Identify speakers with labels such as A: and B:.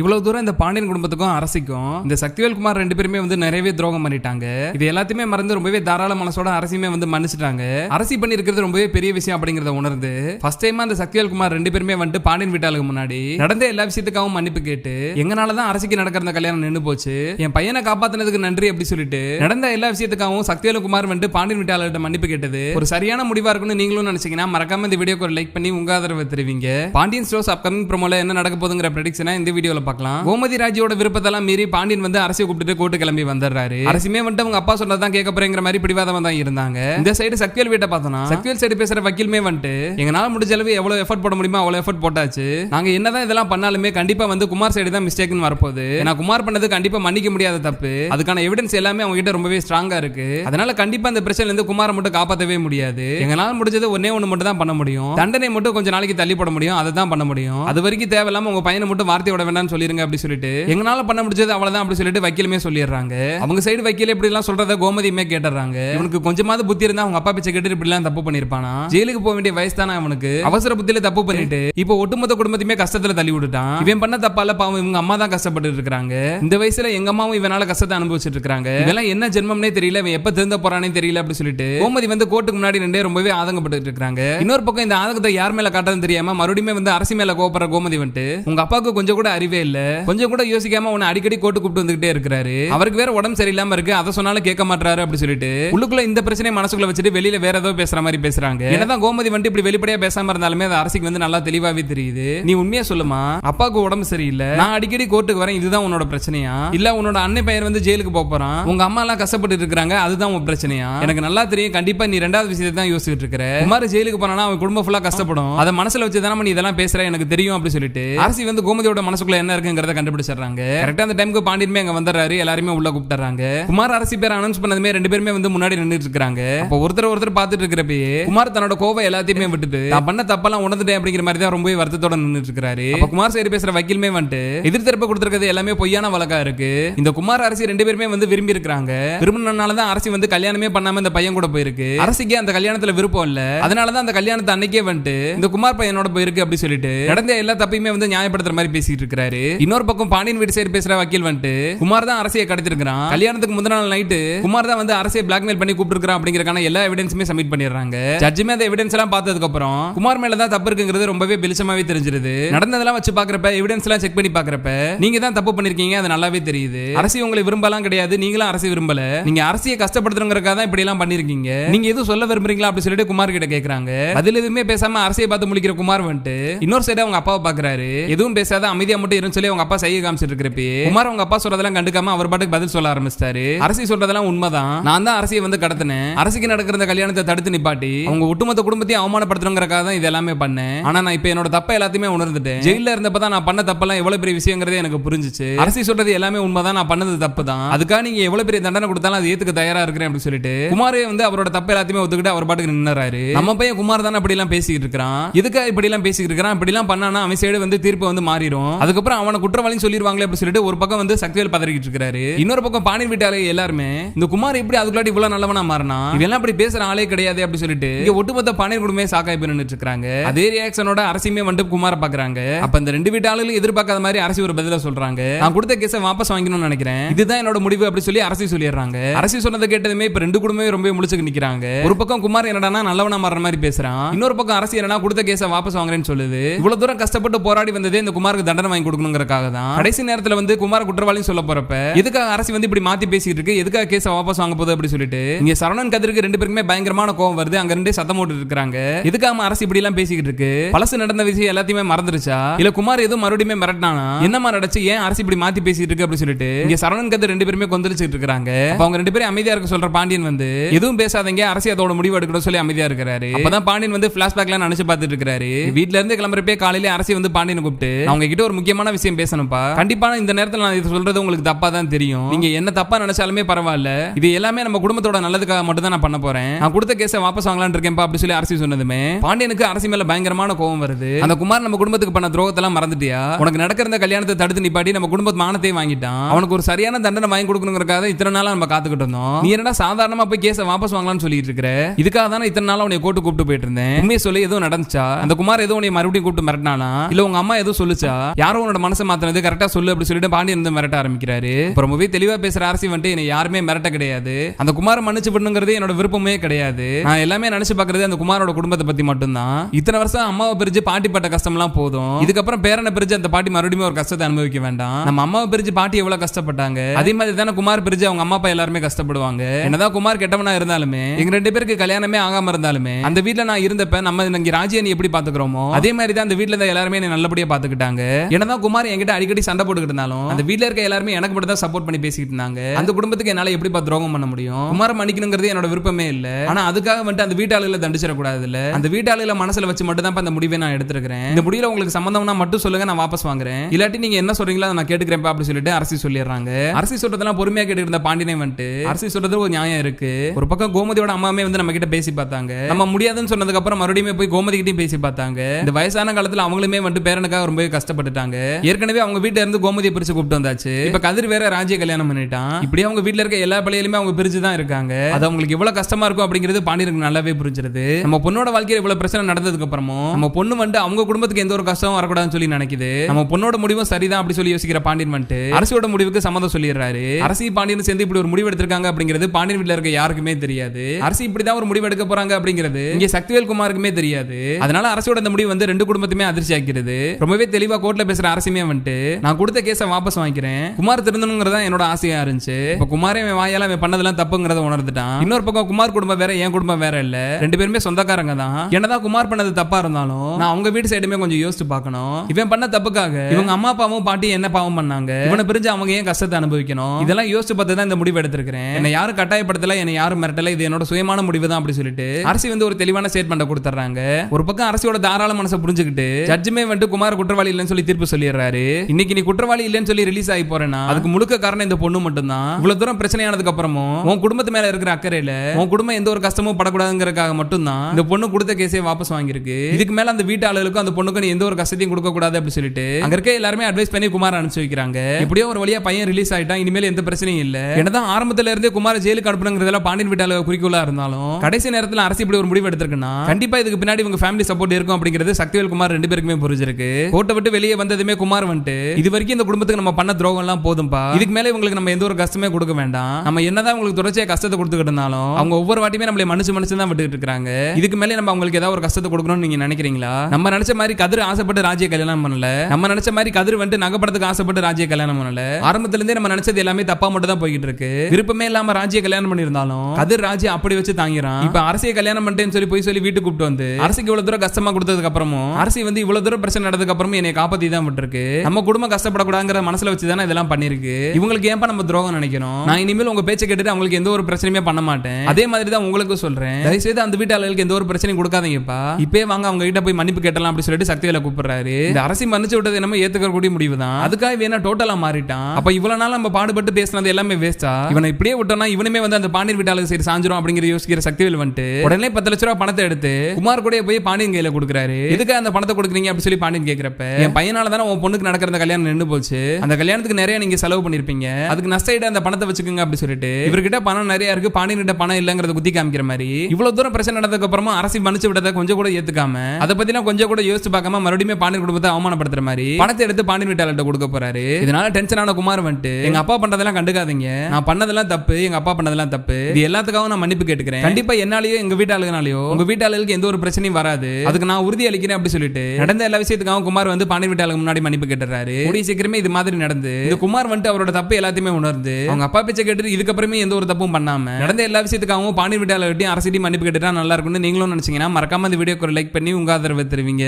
A: இவ்வளவு தூரம் இந்த பாண்டியன் குடும்பத்துக்கும் அரசிக்கும் இந்த சக்திவேல் குமார் ரெண்டு பேருமே வந்து நிறையவே துரோகம் பண்ணிட்டாங்க. இது எல்லாத்தையுமே மறந்து ரொம்பவே தாராள மனசோட அரசியுமே வந்து மன்னிச்சிட்டாங்க. அரசி பண்ணி இருக்கிறது ரொம்பவே பெரிய விஷயம் அப்படிங்கறத உணர்ந்து ஃபர்ஸ்ட் டைம் அந்த சக்திவேல் குமார் ரெண்டு பேருமே வந்துட்டு பாண்டியன் வீட்டாளுக்கு முன்னாடி நடந்த எல்லா விஷயத்துக்காகவும் மன்னிப்பு கேட்டு எங்கனாலதான் அரசிக்கு நடக்கிற கல்யாணம் நின்று போச்சு. என் பையனை காப்பாத்தினதுக்கு நன்றி அப்படி சொல்லிட்டு நடந்த எல்லா விஷயத்துக்காகவும் சக்திவேல் குமார் வந்துட்டு பாண்டியன் வீட்டாளர்கிட்ட மன்னிப்பு கேட்டது. ஒரு சரியான முடிவா இருக்கும்னு நீங்களும் நினைச்சீங்கன்னா மறக்காம இந்த வீடியோக்கு ஒரு லைக் பண்ணி உங்க ஆதரவு தெரிவிங்க. பாண்டியன் ஸ்டோர்ஸ் அப்கமிங் ப்ரோமோல என்ன நடக்க போதுங்கிற ப்ரெடிக்ஷனை இந்த வீடியோல பார்க்கலாம். கோமதி ராஜியோட விருப்பத்தெல்லாம் மீறி பாண்டியன் வந்து அரசியை கூப்பிட்டு கோர்ட்டு கிளம்பி வந்துடுறாரு. அரசுமே வந்துட்டு அவங்க அப்பா சொன்னதான் கேட்க போறேங்கிற மாதிரி பிடிவாதமா தான் இருந்தாங்க. இந்த சைடு சக்திவேல் வீட்டை பார்த்தோம்னா சக்திவேல் சைடு பேசுற வக்கீலுமே வந்துட்டு எங்களால முடிஞ்ச அளவு எவ்வளவு எஃபர்ட் போட முடியுமோ அவ்வளவு எஃபர்ட் போட்டாச்சு. நாங்க என்னதான் இதெல்லாம் பண்ணாலுமே கண்டிப்பா வந்து குமார் சைடு தான் மிஸ்டேக்னு வரப்போகுது. ஏன்னா குமார் பண்ணது கண்டிப்பா மன்னிக்க முடியாத தப்பு. அதுக்கான எவிடன்ஸ் எல்லாமே அவங்க கிட்ட ரொம்பவே ஸ்ட்ராங்கா இருக்கு. அதனால கண்டிப்பா இந்த பிரச்சனை இருந்து குமாரை மட்டும் காப்பாத்தவே முடியாது. எங்களால முடிஞ்சது ஒன்னே ஒண்ணு மட்டும் தான் பண்ண முடியும். தண்டனை மட்டும் கொஞ்ச நாளைக்கு தள்ளி போட முடியும். அதை தான் பண்ண முடியும். அது வரைக்கும் தேவையில்லாம உங்க பையனை மட்டும் வார்த்தை விட வேண்டாம்னு சொல்லிருங்க அப்படி சொல்லிட்டு. எங்களால பண்ண முடிஞ்சது அவ்வளவுதான் அப்படி சொல்லிட்டு வக்கீலுமே சொல்லிடுறாங்க. அவங்க சைடு வக்கீல் இப்படி எல்லாம் சொல்றத கோமதியுமே கேட்டுறாங்க. இவனுக்கு கொஞ்சமாவது புத்தி இருந்தா அவங்க அப்பா பிச்சை கேட்டு இப்படி எல்லாம் தப்பு பண்ணிருப்பானா? ஜெயிலுக்கு போக வேண்டிய வயசு தானே அவனுக்கு? அவசர புத்தியில தப்பு பண்ணிட்டு இப்போ ஒட்டுமொத்த குடும்பத்தையுமே கஷ்டத்துல தள்ளி விட்டுட்டான். இவன் பண்ண தப்பால பாவம் இவங்க அம்மா தான் கஷ்டப்பட்டு இருக்காங்க. இந்த வயசுல எங்க அம்மாவும் இவனால கஷ்டத்தை அனுபவிச்சுட்டு இருக்காங்க. இதெல்லாம் என்ன ஜென்மம்னே தெரியல இவன் எப்ப திருந்த போறானே தெரியல அப்படி சொல்லிட்டு கோமதி வந்து கோர்ட்டுக்கு முன்னாடி நின்றே ரொம்பவே ஆதங்கப்பட்டு இருக்காங்க. இன்னொரு பக்கம் இந்த ஆதங்கத்தை யார் மேல காட்டுறது தெரியாம மறுபடியும் வந்து அரசு மேல கோபப்படுற கோமதி வந்துட்டு உங்க அப்பாவுக்கு கொஞ்சம் கூட அறிவே இல்ல. கொஞ்சம் கூட யோசிக்காம உன்னை அடிக்கடி கோட்டு கூப்பிட்டு வந்துகிட்டே இருக்கிறாரு. அவருக்கு வேற உடம்பு சரியில்லாம இருக்கு. அதை சொன்னாலும் கேட்க மாட்டாரு அப்படி சொல்லிட்டு. உள்ளுக்குள்ள இந்த பிரச்சனையை மனசுக்குள்ள வச்சுட்டு வெளியில வேற ஏதோ பேசுற மாதிரி பேசுறாங்க. என்னதான் கோமதி வந்து இப்படி வெளிப்படையா பேசாம இருந்தாலுமே அது அரசுக்கு வந்து நல்லா தெளிவாவே தெரியுது. நீ உண்மையா சொல்லுமா? அப்பாவுக்கு உடம்பு சரியில்லை. நான் அடிக்கடி கோர்ட்டுக்கு வரேன். இதுதான் உன்னோட பிரச்சனையா? இல்ல உன்னோட அண்ணன் பையன் வந்து ஜெயிலுக்கு போக போறான். உங்க அம்மா எல்லாம் கஷ்டப்பட்டு இருக்காங்க அதுதான் உன் பிரச்சனையா? எனக்கு நல்லா தெரியும். கண்டிப்பா நீ ரெண்டாவது விஷயத்தை தான் யோசிச்சுட்டு இருக்கிற. குமார் ஜெயிலுக்கு போனா அவன் குடும்பம் ஃபுல்லா கஷ்டப்படும். அதை மனசுல வச்சு தானே நீ இதெல்லாம் பேசுற. எனக்கு தெரியும் அப்படி சொல்லிட்டு. அரசி வந்து கோமதியோட மனசுக்குள்ள என்ன இருக்குங்கிறத கண்டுபிடிச்சிடுறாங்க. கரெக்டா அந்த டைமுக்கு பாண்டியன்மே அங்க வந்துடுறாரு. எல்லாருமே உள்ள கூப்பிட்டுறாங்க குமார் அரசி பேர் அனௌன்ஸ் பண்ணதுமே ரெண்டு பேருமே வந்து முன்னாடி நின்றுட்டு இருக்காங்க. அப்போ ஒருத்தர் ஒருத்தர் பார்த்துட்டு இருக்கிறப்பயே குமார் தன்னோட கோவம் எல்லாத்தையுமே விட்டுட்டு நான் பண்ண தப்பெல்லாம் உணர்ந்துட்டேன் அப்படிங்கிற மாதிரி தான் ரொம்பவே வருத்தத்தோட நின்னுட்டு இருக்காரு. குமார் சைடு பேசுற வக்கீலுமே வந்துட்டு எதிர்த்தரப்பு கொடுத்துருக்கிறது எல்லாமே பொய்யான வழக்கா இருக்கு. இந்த குமார் அரசி ரெண்டு பேருமே வந்து விரும்பி இருக்காங்க விரும்பினால தான் அரசி வந்து கல்யாணமே பண்ணாம இந்த பையன் கூட போயிருக்கு. அரசிக்கு அந்த கல்யாணத்துல விருப்பம் இல்ல. அதனால தான் அந்த கல்யாணத்தை அன்னைக்கே வந்துட்டு இந்த குமார் பையனோட போயிருக்கு அப்படி சொல்லிட்டு நடந்த எல்லா தப்பையுமே வந்து நியாயப்படுத்துற மாதிரி பேசிட்டு இருக்காரு இன்னொரு பக்கம் பாண்டியன் வீடு சைடு பேசுற வக்கீல் வந்துட்டு குமார் தான் அரசியை கடத்திருக்கிறான். கல்யாணத்துக்கு முந்தின நாள் நைட்டு குமார் தான் வந்து அரசியை பிளாக்மெயில் பண்ணி கூப்பிட்டுருக்கான் அப்படிங்கிறக்கான எல்லா எவிடன்ஸுமே சப்மிட் பண்ணிடுறாங்க. ஜட்ஜுமே அந்த எவிடன்ஸ் எல்லாம் பார்த்ததுக்கு அப்புறம் குமார் மேல தான் தப்பு இருக்குங்கிறது ரொம்பவே வெளிச்சமாவே தெரிஞ்சிருது. நடந்ததெல்லாம் வச்சு பாக்குறப்ப எவிடன்ஸ் எல்லாம் செக் பண்ணி பாக்குறப்ப நீங்க தான் தப்பு பண்ணிருக்கீங்க அது நல்லாவே தெரியுது. அரசி உங்களை விரும்பலாம் கிடையாது நீங்களும் அரசு விரும்பல. நீங்க அரசியை கஷ்டப்படுத்துறதுக்காக தான் இப்படி எல்லாம் பண்ணிருக்கீங்க. நீங்க எதுவும் சொல்ல விரும்புறீங்களா அப்படி சொல்லிட்டு குமார் கிட்ட கேக்குறாங்க. அதுல எதுவுமே பேசாம அரசியை பார்த்து முடிக்கிற குமார் வந்துட்டு இன்னொரு சைடு அவங்க அப்பாவை பாக்குறாரு எதுவும் பேசாத அமைதியா மட்டும் இருந்து சொல்லி அவங்க அப்பா செய்ய காமிச்சிட்டு இருக்கிறப்பே குமார் அவங்க அப்பா சொல்றதெல்லாம் கண்டுக்காம அவர் பாட்டுக்கு பதில் சொல்ல ஆரம்பிச்சிட்டாரு. அரசி சொல்றதெல்லாம் உண்மைதான். நான் தான் அரசியை வந்து கடத்தினேன். அரசிக்கு நடக்கிற இந்த கல்யாணத்தை தடுத்து நிப்பாட்டி அவங்க ஒட்டுமொத்த குடும்பத்தையும் அவமானப்படுத்தணுங்கிறக்காக தான் இது எல்லாமே பண்ணேன். ஆனா நான் இப்ப என்னோட தப்பை எல்லாத்தையுமே உணர்ந்துட்டேன். ஜெயில இருந்தப்ப தான் நான் பண்ண தப்பெல்லாம் எவ்வளவு பெரிய விஷயங்கிறதே எனக்கு புரிஞ்சிச்சு. அரசி சொல்றது எல்லாமே உண்மைதான் நான் பண்ணது தப்பு தான் அதுக்காக நீங்க எவ்வளவு பெரிய தண்டனை கொடுத்தாலும் அது ஏத்துக்க தயாரா இருக்கிறேன் அப்படின்னு சொல்லிட்டு குமாரே வந்து அவரோட தப்ப எல்லாத்தையுமே ஒத்துக்கிட்டு அவர் பாட்டுக்கு நின்னுறாரு நம்ம பையன் குமார் தானே அப்படி எல்லாம் பேசிக்கிட்டு இருக்கிறான். இதுக்காக இப்படி எல்லாம் பேசிக்கிட்டு இருக்கிறான்? இப்படி எல்லாம் பண்ணானா அவன் சைடு வந்து தீர்ப்பு வந்து மாறிடும் அதுக்கப்புறம் அவனை குற்றவாளின்னு சொல்லிடுவாங்களே அப்படின்னு சொல்லிட்டு ஒரு பக்கம் வந்து சக்திவேல் பதறிக்கிட்டு இருக்காரு. இன்னொரு பக்கம் பாணி வீட்டாளே எல்லாருமே இந்த குமார் எப்படி அதுக்குள்ளாடி இவ்வளவு நல்லவனா மாறினா? இவெல்லாம் அப்படி பேசுற ஆளே கிடையாது அப்படி சொல்லிட்டு இங்க ஒட்டுமொத்த பாணி குடும்பமே சாக்காய் போய் இருக்காங்க. அதே ரியாக்ஷனோட அரசியுமே வந்து குமார பாக்குறாங்க. அப்ப இந்த ரெண்டு வீட்டாளும் எதிர்பார்க்காத மாதிரி அரசி ஒரு பதில சொல்றாங்க. நான் கொடுத்த கேஸை வாபஸ் வாங்கணும்னு நினைக்கிறேன். இதுதான் என்னோட முடிவு அப்படி சொல்லி அரசி சொல்லிடுறாங்க. அரசி சொன்னதை கேட்டதுமே இப்ப ரெண்டு குடும்பமே ரொம்ப முழிச்சுக்கு நிக்கிறாங்க. ஒரு பக்கம் குமார் என்னடா நல்லவனா மாறுற மாதிரி பேசுறான். இன்னொரு பக்கம் அரசி என்னடா கொடுத்த கேஸை வாபஸ் வாங்குறேன்னு சொல்லுது. இவ்வளவு தூரம் கஷ்டப்பட்டு போராடி வந்ததே இந்த குமாருக்கு தண்டனை வாங்கி கொடுக்கணும் கொடுக்கணுங்கிறக்காக தான் கடைசி நேரத்தில் வந்து குமார குற்றவாளின்னு சொல்ல போறப்ப எதுக்காக அரசு வந்து இப்படி மாத்தி பேசிட்டு இருக்கு? எதுக்காக கேஸ் வாபஸ் வாங்க போகுது அப்படி சொல்லிட்டு இங்க சரவணன் கதிருக்கு ரெண்டு பேருக்குமே பயங்கரமான கோவம் வருது. அங்க ரெண்டு சத்தம் போட்டு இருக்காங்க எதுக்காக அரசு இப்படி எல்லாம் பேசிக்கிட்டு இருக்கு? பழசு நடந்த விஷயம் எல்லாத்தையுமே மறந்துருச்சா? இல்ல குமார் எதுவும் மறுபடியும் மிரட்டினானா? என்னமா நடச்சு ஏன் அரசு இப்படி மாத்தி பேசிட்டு இருக்கு அப்படின்னு சொல்லிட்டு இங்க சரவணன் கதிர் ரெண்டு பேருமே கொந்தளிச்சுட்டு இருக்காங்க அவங்க ரெண்டு பேரும் அமைதியா இருக்க சொல்ற பாண்டியன் வந்து எதுவும் பேசாதீங்க அரசு அதோட முடிவு எடுக்கணும் சொல்லி அமைதியா இருக்கிறாரு. அப்பதான் பாண்டியன் வந்து பிளாஷ்பேக் எல்லாம் நினைச்சு பார்த்துட்டு இருக்காரு வீட்டுல இருந்து கிளம்புறப்பே காலையில அரசு வந்து பாண்டியன் கூப்பிட்டு அவங்க கிட்ட ஒரு முக்கியமான விஷயம் பேசணும்ப்பா கண்டிப்பான இந்த நேரத்துல நான் இது சொல்றது உங்களுக்கு தப்பா தான் தெரியும். நீங்க என்ன தப்பா நினைச்சாலுமே பரவாயில்ல. இது எல்லாமே நம்ம குடும்பத்தோட நல்லதுக்காக மட்டும் தான் நான் பண்ண போறேன். நான் கொடுத்த கேஸை வாபஸ் வாங்கலாம்னு இருக்கேன்ப்பா அப்படி சொல்லி அரசி சொன்னதுமே பாண்டியனுக்கு அரசி மேல பயங்கரமான கோவம் வருது. அந்த குமார் நம்ம குடும்பத்துக்கு பண்ண துரோகத்தெல்லாம் மறந்துட்டியா? உனக்கு நடக்கிற இந்த கல்யாணத்தை தடுத்து நிப்பாட்டி நம்ம குடும்பத்து மானத்தையும் வாங்கிட்டான். அவனுக்கு ஒரு சரியான தண்டனை வாங்கி கொடுக்கணுங்கிறக்காக இத்தனை நாளா நம்ம காத்துக்கிட்டு இருந்தோம். நீ என்னடா சாதாரணமா போய் கேஸை வாபஸ் வாங்கலாம்னு சொல்லிட்டு இருக்கிற? இதுக்காக தானே இத்தனை நாள் உன்னை கோர்ட்டு கூப்பிட்டு போயிட்டு இருந்தேன். உண்மையை சொல்லி எதுவும் நடந்துச்சா? அந்த குமார் எதுவும் உன்னை மறுபடியும் கூப்பிட்டு மிரட்டினானா? இல்ல உங்க அம்மா எதுவும் சொல்லுச்சா? யாரோ உன்னோட மனசை மாத்தினது கரெக்டா சொல்லு அப்படி சொல்லிட்டு பாண்டியன் வந்து மிரட்ட ஆரம்பிக்கிறாரு. அப்புறம் ரொம்பவே தெளிவா பேசுற அரசி வந்துட்டு என்ன யாருமே மிரட்ட கிடையாது. அந்த குமார மன்னிச்சு பண்ணுங்கிறது என்னோட விருப்பமே கிடையாது. நான் எல்லாமே நினைச்சு பாக்குறது அந்த குமாரோட குடும்பத்தை பத்தி மட்டும்தான். இத்தனை வருஷம் அம்மாவை பிரிஞ்சு பாட்டி பட்ட கஷ்டம்லாம் போதும். இதுக்கப்புறம் பேரனை பிரிஞ்சு அந்த பாட்டி மறுபடியும் ஒரு கஷ்டத்தை அனுபவிக்க வேண்டாம். நம்ம அம்மாவை பிரிஞ்சு பாட்டி எவ்வளவு கஷ்டப்பட்டாங்க? அதே மாதிரி தானே குமார் பிரிஞ்சு அவங்க அம்மா அப்பா எல்லாருமே கஷ்டப்படுவாங்க. என்னதான் குமார் கெட்டவனா இருந்தாலுமே எங்க ரெண்டு பேருக்கு கல்யாணமே ஆகாம இருந்தாலுமே அந்த வீட்டுல நான் இருந்தப்ப நம்ம இங்க ராஜியை நீ எப்படி பாத்துக்கிறோமோ அதே மாதிரி தான் அந்த வீட்டுல எல்லாருமே நல்லபடியா பாத்துக்கிட்டாங்க. என்னதான் குமார் என்கிட்ட அடிக்கடி சண்டை போட்டுக்கிட்டு இருந்தாலும் அந்த வீட்டில் இருக்க எல்லாருமே எனக்கு மட்டும் தான் சப்போர்ட் பண்ணி பேசிக்கிட்டு இருந்தாங்க. அந்த குடும்பத்துக்கு என்னால எப்படி பார்த்து துரோகம் பண்ண முடியும்? குமார மன்னிக்கணுங்கிறது என்னோட விருப்பமே இல்ல. ஆனா அதுக்காக வந்துட்டு அந்த வீட்டாளுகளை தண்டிச்சிடக்கூடாது இல்ல அந்த வீட்டாளுகளை மனசுல வச்சு மட்டும் தான் அந்த முடிவை நான் எடுத்திருக்கிறேன். இந்த முடிவில் உங்களுக்கு சம்பந்தம்னா மட்டும் சொல்லுங்க நான் வாபஸ் வாங்குறேன். இல்லாட்டி நீங்க என்ன சொல்றீங்களோ அதை நான் கேட்டுக்கிறேன் அப்படி சொல்லிட்டு அரசி சொல்லிடுறாங்க. அரசி சொல்றதெல்லாம் பொறுமையா கேட்டு இருந்த பாண்டியனை வந்துட்டு அரசி சொல்றது ஒரு நியாயம் இருக்கு. ஒரு பக்கம் கோமதியோட அம்மாவே வந்து நம்ம கிட்ட பேசி பார்த்தாங்க. நம்ம முடியாதுன்னு சொன்னதுக்கு அப்புறம் மறுபடியும் போய் கோமதி கிட்டயும் பேசி பார்த்தாங்க. இந்த வயசான காலத்துல அவங்களுமே வந்துட்டு பேரனுக்காக ரொம்ப கஷ்டப்பட்டுட்டாங்க. ஏற்கனவே அவங்க வீட்டுல இருந்து கோமதியை பிரிச்சு கூப்பிட்டு வந்தாச்சு. இப்ப கதிர் வேற ராஜ்ய கல்யாணம் பண்ணிட்டான். இப்படி அவங்க வீட்டுல இருக்க எல்லா பிள்ளைகளுமே அவங்க பிரிச்சு தான் இருக்காங்க. அது அவங்களுக்கு எவ்வளவு கஷ்டமா இருக்கும் அப்படிங்கிறது பாண்டியனுக்கு நல்லாவே புரிஞ்சிருது. நம்ம பொண்ணோட வாழ்க்கையில இவ்வளவு பிரச்சனை நடந்ததுக்கு அப்புறமும் நம்ம பொண்ணு வந்து அவங்க குடும்பத்துக்கு எந்த ஒரு கஷ்டமும் வரக்கூடாதுன்னு சொல்லி நினைக்குது. நம்ம பொண்ணோட முடிவும் சரிதான் அப்படி சொல்லி யோசிக்கிற பாண்டியன் வந்துட்டு அரசியோட முடிவுக்கு சம்மதம் சொல்லிடுறாரு. அரசி பாண்டியன் சேர்ந்து இப்படி ஒரு முடிவு எடுத்திருக்காங்க அப்படிங்கிறது பாண்டியன் வீட்டுல இருக்க யாருக்குமே தெரியாது. அரசி இப்படிதான் ஒரு முடிவு எடுக்க போறாங்க அப்படிங்கிறது இங்க சக்திவேல் குமாருக்குமே தெரியாது. அதனால அரசியோட அந்த முடிவு வந்து ரெண்டு குடும்பத்துமே அதிர்ச்சி ஆக்கிறது ரொம்பவே தெளிவா கோர்ட்ல பேசுற அரசுமே வந்துட்டு நான் கொடுத்த கேஸை வாபஸ் வாங்கிக்கிறேன். குமார் திருந்தணுங்கிறதா என்னோட ஆசையா இருந்துச்சு. இப்போ குமாரே அவன் வாயால அவன் பண்ணதெல்லாம் தப்புங்கிறத உணர்ந்துட்டான். இன்னொரு பக்கம் குமார் குடும்பம் வேற என் குடும்பம் வேற இல்ல. ரெண்டு பேருமே சொந்தக்காரங்க தான். என்னதான் குமார் பண்ணது தப்பா இருந்தாலும் நான் அவங்க வீட்டு சைடுமே கொஞ்சம் யோசிச்சு பார்க்கணும். இவன் பண்ண தப்புக்காக இவங்க அம்மா அப்பாவும் பாட்டி என்ன பாவம் பண்ணாங்க? இவனை பிரிஞ்சு அவங்க ஏன் கஷ்டத்தை அனுபவிக்கணும்? இதெல்லாம் யோசிச்சு பார்த்து தான் இந்த முடிவு எடுத்திருக்கிறேன். என்னை யாரும் கட்டாயப்படுத்தல என்னை யாரும் மிரட்டல இது என்னோட சுயமான முடிவு தான் அப்படி சொல்லிட்டு அரசு வந்து ஒரு தெளிவான ஸ்டேட்மெண்ட் கொடுத்துறாங்க ஒரு பக்கம் அரசியோட தாராள மனசை புரிஞ்சுக்கிட்டு ஜட்ஜுமே வந்துட்டு குமார் குற்றவாளி இல்லைன்னு சொல்லி தீர்ப்பு சொல்லிடுறாரு. இன்னைக்கு நீ குற்றவாளி இல்லைன்னு சொல்லி ரிலீஸ் ஆகி போறேன்னா அதுக்கு முழுக்க காரணம் இந்த பொண்ணு மட்டும்தான். இவ்வளவு தூரம் பிரச்சனையானதுக்கு அப்புறமும் உன் குடும்பத்து மேல இருக்கிற அக்கறையில உன் குடும்பம் எந்த ஒரு கஷ்டமும் படக்கூடாதுங்கிறதுக்காக மட்டும்தான் இந்த பொண்ணு கொடுத்த கேஸே வாபஸ் வாங்கியிருக்கு. இதுக்கு மேல அந்த வீட்டு ஆளுகளுக்கும் அந்த பொண்ணுக்கு நீ எந்த ஒரு கஷ்டத்தையும் கொடுக்க கூடாது அப்படி சொல்லிட்டு அங்க இருக்க எல்லாருமே அட்வைஸ் பண்ணி குமார் அனுப்பிச்சு வைக்கிறாங்க. இப்படியோ ஒரு வழியா பையன் ரிலீஸ் ஆயிட்டான் இனிமேல் எந்த பிரச்சனையும் இல்ல. என்னதான் ஆரம்பத்துல இருந்தே குமார ஜெயிலுக்கு அனுப்புறதுல பாண்டியன் வீட்டால குறிக்கோளா இருந்தாலும் கடைசி நேரத்துல அரசு இப்படி ஒரு முடிவு எடுத்திருக்குன்னா கண்டிப்பா இதுக்கு பின்னாடி இவங்க ஃபேமிலி சப்போர்ட் இருக்கும் அப்படிங்கிறது சக்திவேல் குமார் ரெண்டு பேருக்குமே புரிஞ்சிருக்கு. கோட்டை விட்டு வெளியே வந்ததுமே குமார் வந்துட்டு இது வரைக்கும் இந்த குடும்பத்துக்கு நம்ம பண்ண துரோகம் எல்லாம் போதும்பா. இதுக்கு மேல இவங்களுக்கு நம்ம எந்த ஒரு கஷ்டமே கொடுக்க வேண்டாம். நம்ம என்னதான் உங்களுக்கு தொடர்ச்சியா கஷ்டத்தை கொடுத்துக்கிட்டு இருந்தாலும் அவங்க ஒவ்வொரு வாட்டியுமே நம்மளை மனுஷ மனுஷன் தான் விட்டுட்டு இருக்காங்க. இதுக்கு மேலே நம்ம அவங்களுக்கு ஏதாவது ஒரு கஷ்டத்தை கொடுக்கணும்னு நீங்க நினைக்கிறீங்களா? நம்ம நினைச்ச மாதிரி கதிர் ஆசைப்பட்டு ராஜ்ய கல்யாணம் பண்ணல. நம்ம நினைச்ச மாதிரி கதிர் வந்துட்டு நகப்படத்துக்கு ஆசைப்பட்டு ராஜ்ய கல்யாணம் பண்ணல. ஆரம்பத்துல இருந்தே நம்ம நினைச்சது எல்லாமே தப்பா மட்டும் தான் போய்கிட்டு இருக்கு. விருப்பமே இல்லாம ராஜ்ய கல்யாணம் பண்ணிருந்தாலும் கதிர் ராஜ்ய அப்படி வச்சு தாங்கிறான். இப்ப அரசியை கல்யாணம் பண்ணிட்டேன்னு சொல்லி போய் சொல்லி வீட்டுக்கு கூப்பிட்டு வந்து அரசுக்கு இவ்வளவு தூரம் கஷ்டமா கொடுத்ததுக்கு அப்புறமும் அரசு வந்து இவ்வளவு தூரம் பிரச்சனை நடந்ததுக்கு அப்புறமும் என்னை காப்பாத்தி தான் விட்டுருக்கு. நம்ம குடும்பம் கஷ்டப்படக்கூடாதுங்கிற மனசுல வச்சு தானே இதெல்லாம் பண்ணிருக்கு இவங்களுக்கு ஏன்பா நம்ம துரோகம் நினைக்கிறோம் நான் இனிமேல் உங்க பேச்சை கேட்டுட்டு அவங்களுக்கு எந்த ஒரு பிரச்சனையுமே பண்ண மாட்டேன். அதே மாதிரி தான் உங்களுக்கு சொல்றேன். தயவுசெய்து அந்த வீட்டு ஆளுகளுக்கு எந்த ஒரு பிரச்சனையும் கொடுக்காதீங்கப்பா. இப்பே வாங்க அவங்க கிட்ட போய் மன்னிப்பு கேட்டலாம் அப்படி சொல்லிட்டு சக்திவேல கூப்பிடுறாரு. இந்த அரசி மன்னிச்சு விட்டது என்னமோ ஏத்துக்க கூடிய முடிவு தான் அதுக்காக வேணா டோட்டலா மாறிட்டான்? அப்ப இவ்வளவு நாள் நம்ம பாடுபட்டு பேசினது எல்லாமே வேஸ்டா இவனை இப்படியே விட்டோம்னா இவனுமே வந்து அந்த பாண்டியன் வீட்டாளுக்கு சரி சாஞ்சிரும் அப்படிங்கிற யோசிக்கிற சக்திவேல் வந்துட்டு உடனே பத்து லட்ச ரூபா பணத்தை எடுத்து குமார் கூட போய் பாண்டியன் கையில கொடுக்குறாரு. எதுக்கு அந்த பணத்தை கொடுக்குறீங்க அப்படின்னு சொல்லி பாண்டியன் கேட்கிறப்ப என் பையனால தானே உன் பொண்ணுக்கு நடக்கிற அந்த கல்யாணம் நின்று போச்சு. அந்த கல்யாணத்துக்கு நிறைய நீங்க செலவு பண்ணிருப்பீங்க. அதுக்கு நஷ்ட அந்த பணத்தை வச்சுக்கோங்க அப்படி சொல்லிட்டு. இவர்கிட்ட பணம் நிறைய இருக்கு. பாண்டியன் பணம் இல்லங்கிறத குத்தி காமிக்கிற மாதிரி. இவ்வளவு தூரம் பிரச்சனை நடந்ததுக்கு அப்புறமா அரசு மன்னிச்சு விட்டதை கொஞ்சம் கூட ஏத்துக்காம அதை பத்திலாம் கொஞ்சம் கூட யோசிச்சு பார்க்காம மறுபடியும் பாண்டியன் குடும்பத்தை அவமானப்படுத்துற மாதிரி பணத்தை எடுத்து பாண்டியன் வீட்டாளர்கிட்ட கொடுக்க போறாரு. இதனால டென்ஷனான குமார் வந்துட்டு எங்க அப்பா பண்றதெல்லாம் கண்டுக்காதீங்க. நான் பண்ணதெல்லாம் தப்பு. எங்க அப்பா பண்ணதெல்லாம் தப்பு. இது எல்லாத்துக்காகவும் நான் மன்னிப்பு கேட்டுக்கிறேன். கண்டிப்பா என்னாலயோ எங்க வீட்டாளுகனாலயோ உங்க வீட்டாளுக்கு எந்த ஒரு பிரச்சனையும் வராது. அதுக்கு நான் உறுதி அளிக்கிறேன் அப்படி சொல்லிட்டு நடந்த எல்லா விஷயத்துக்காகவும் குமார் வந்து பாண்டியன் வீட்டாளுக்கு முன்னாடி மன்னிப்பு கேட்டுறாரு. கூடிய சீக்கிரமே இது மாதிரி நடந்து இந்த குமார் வந்துட்டு அவரோட தப்பு எல்லாத்தையுமே உணர்ந்து அவங்க அப்பா பேச்சை கேட்டு இதுக்கப்புறமே எந்த ஒரு தப்பும் பண்ணாம நடந்த எல்லா விஷயத்துக்காகவும் பாண்டியன் வீட்டாளர்கிட்டையும் அரசிட்டையும் மன்னிப்பு கேட்டுட்டா நல்லா இருக்கும்னு நீங்களும் நினைச்சீங்கன்னா மறக்காம இந்த வீடியோக்கு லைக் பண்ணி உங்க ஆதரவை தருவீங்க.